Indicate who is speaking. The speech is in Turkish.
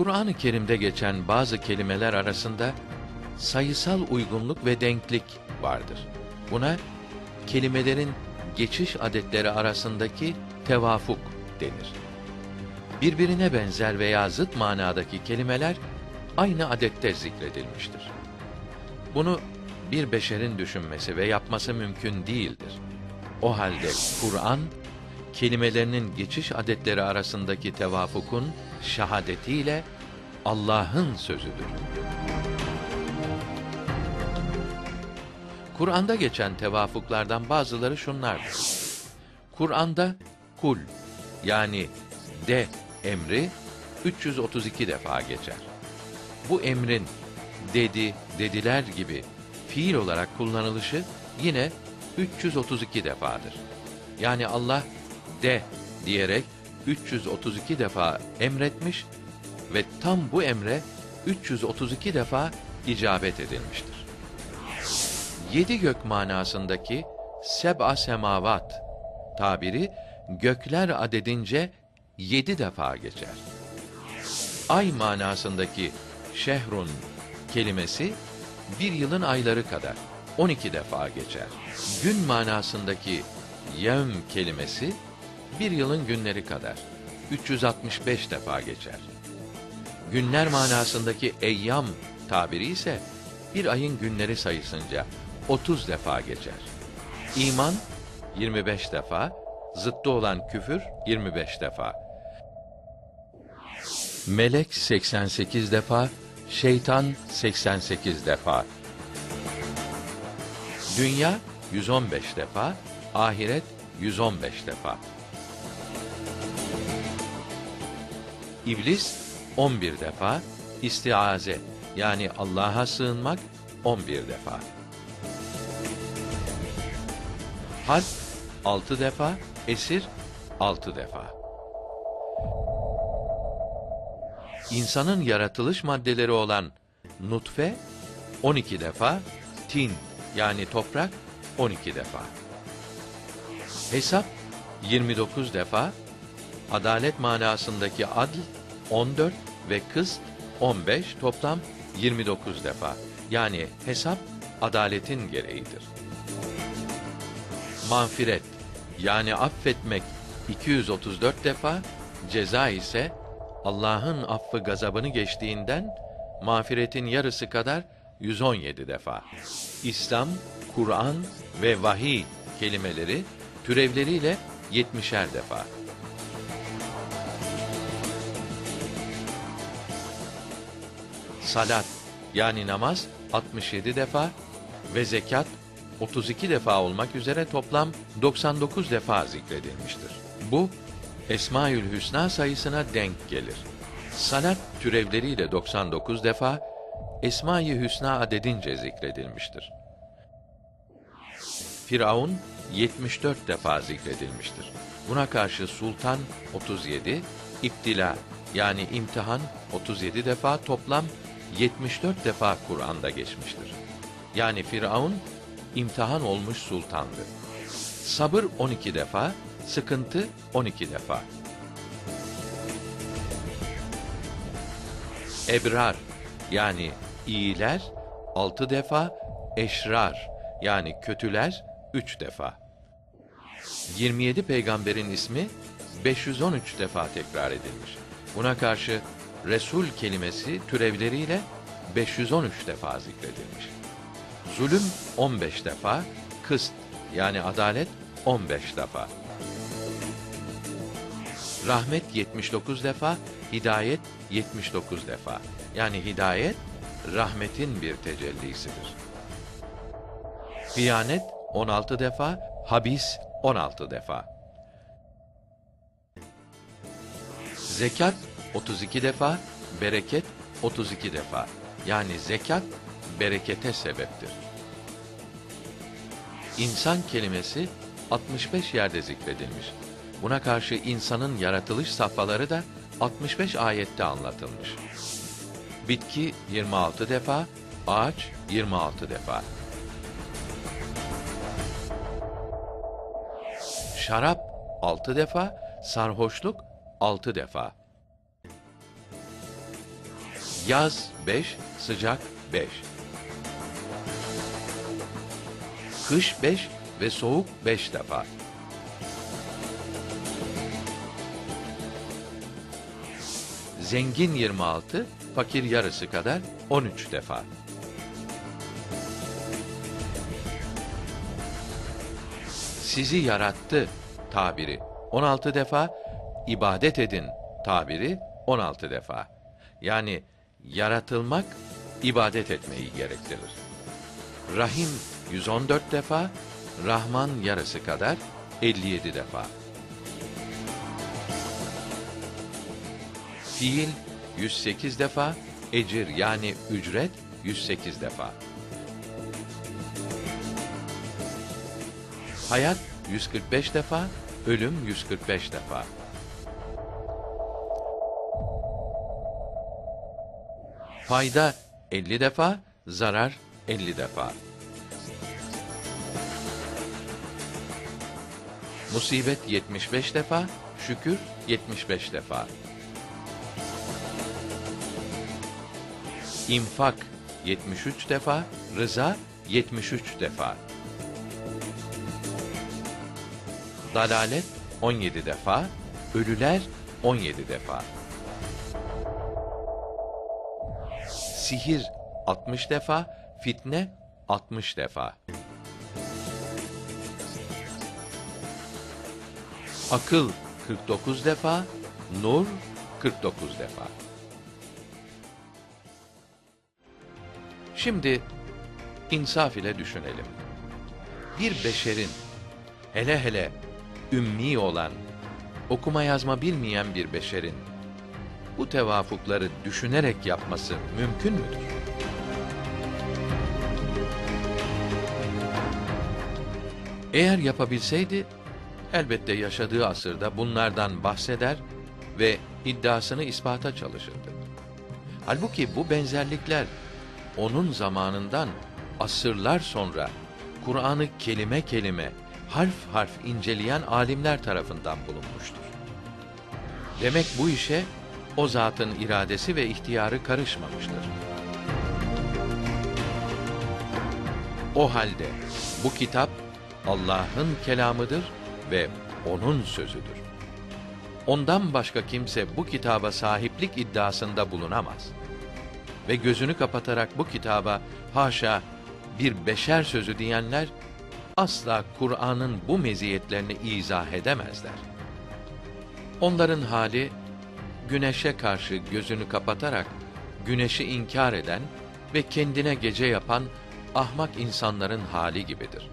Speaker 1: Kur'an-ı Kerim'de geçen bazı kelimeler arasında sayısal uygunluk ve denklik vardır. Buna kelimelerin geçiş adetleri arasındaki tevafuk denir. Birbirine benzer veya zıt manadaki kelimeler aynı adette zikredilmiştir. Bunu bir beşerin düşünmesi ve yapması mümkün değildir. O halde Kur'an kelimelerinin geçiş adetleri arasındaki tevafukun şahadetiyle Allah'ın sözüdür. Kur'an'da geçen tevafuklardan bazıları şunlardır. Kur'an'da kul yani de emri 332 defa geçer. Bu emrin dedi, dediler gibi fiil olarak kullanılışı yine 332 defadır. Yani Allah de diyerek 332 defa emretmiş ve tam bu emre 332 defa icabet edilmiştir. Yedi gök manasındaki seb'a semavat tabiri gökler adedince yedi defa geçer. Ay manasındaki şehrun kelimesi bir yılın ayları kadar 12 defa geçer. Gün manasındaki yevm kelimesi bir yılın günleri kadar 365 defa geçer. Günler manasındaki eyyam tabiri ise bir ayın günleri sayısınca 30 defa geçer. İman 25 defa, zıttı olan küfür 25 defa. Melek 88 defa, şeytan 88 defa. Dünya 115 defa, ahiret 115 defa. İblis 11 defa, istiaze yani Allah'a sığınmak 11 defa. Harp 6 defa, esir 6 defa. İnsanın yaratılış maddeleri olan nutfe 12 defa, tin yani toprak 12 defa. Hesap 29 defa, adalet manasındaki adl 14 ve kıst 15 toplam 29 defa. Yani hesap adaletin gereğidir. Mağfiret yani affetmek 234 defa, ceza ise Allah'ın affı gazabını geçtiğinden mağfiretin yarısı kadar 117 defa. İslam, Kur'an ve vahiy kelimeleri türevleriyle 70'er defa. Salat yani namaz 67 defa ve zekat 32 defa olmak üzere toplam 99 defa zikredilmiştir. Bu Esmaül Hüsna sayısına denk gelir. Salat türevleriyle 99 defa Esma-i Hüsna adedince zikredilmiştir. Firavun 74 defa zikredilmiştir. Buna karşı sultan 37, iptila yani imtihan 37 defa toplam 74 defa Kur'an'da geçmiştir. Yani Firavun imtihan olmuş sultandı. Sabır 12 defa, sıkıntı 12 defa. Ebrar yani iyiler 6 defa, eşrar yani kötüler 3 defa. 27 peygamberin ismi 513 defa tekrar edilmiş. Buna karşı Resul kelimesi türevleriyle 513 defa zikredilmiş. Zulüm 15 defa, kıst yani adalet 15 defa. Rahmet 79 defa, hidayet 79 defa. Yani hidayet rahmetin bir tecellisidir. Hıyanet 16 defa, habis 16 defa. Zekat 32 defa, bereket 32 defa. Yani zekat berekete sebeptir. İnsan kelimesi 65 yerde zikredilmiş. Buna karşı insanın yaratılış safhaları da 65 ayette anlatılmış. Bitki 26 defa, ağaç 26 defa. Şarap 6 defa, sarhoşluk 6 defa. Yaz 5, sıcak 5. Kış 5 ve soğuk 5 defa. Zengin 26, fakir yarısı kadar 13 defa. Sizi yarattı tabiri 16 defa, ibadet edin tabiri 16 defa. Yani yaratılmak ibadet etmeyi gerektirir. Rahim 114 defa, Rahman yarısı kadar 57 defa. Fiil 108 defa, ecir yani ücret 108 defa. Hayat 145 defa, ölüm 145 defa. Fayda 50 defa, zarar 50 defa. Musibet 75 defa, şükür 75 defa. İnfak 73 defa, rıza 73 defa. Dalalet 17 defa, ölüler 17 defa. Sihir 60 defa, fitne 60 defa. Akıl 49 defa, nur 49 defa. Şimdi insaf ile düşünelim. Bir beşerin hele hele ümmi olan, okuma yazma bilmeyen bir beşerin bu tevafukları düşünerek yapması mümkün müdür? Eğer yapabilseydi, elbette yaşadığı asırda bunlardan bahseder ve iddiasını ispata çalışırdı. Halbuki bu benzerlikler onun zamanından asırlar sonra Kur'an'ı kelime kelime, harf harf inceleyen alimler tarafından bulunmuştur. Demek bu işe o zatın iradesi ve ihtiyarı karışmamıştır. O halde bu kitap Allah'ın kelamıdır ve onun sözüdür. Ondan başka kimse bu kitaba sahiplik iddiasında bulunamaz. Ve gözünü kapatarak bu kitaba haşa bir beşer sözü diyenler asla Kur'an'ın bu meziyetlerini izah edemezler. Onların hali güneşe karşı gözünü kapatarak güneşi inkar eden ve kendine gece yapan ahmak insanların hali gibidir.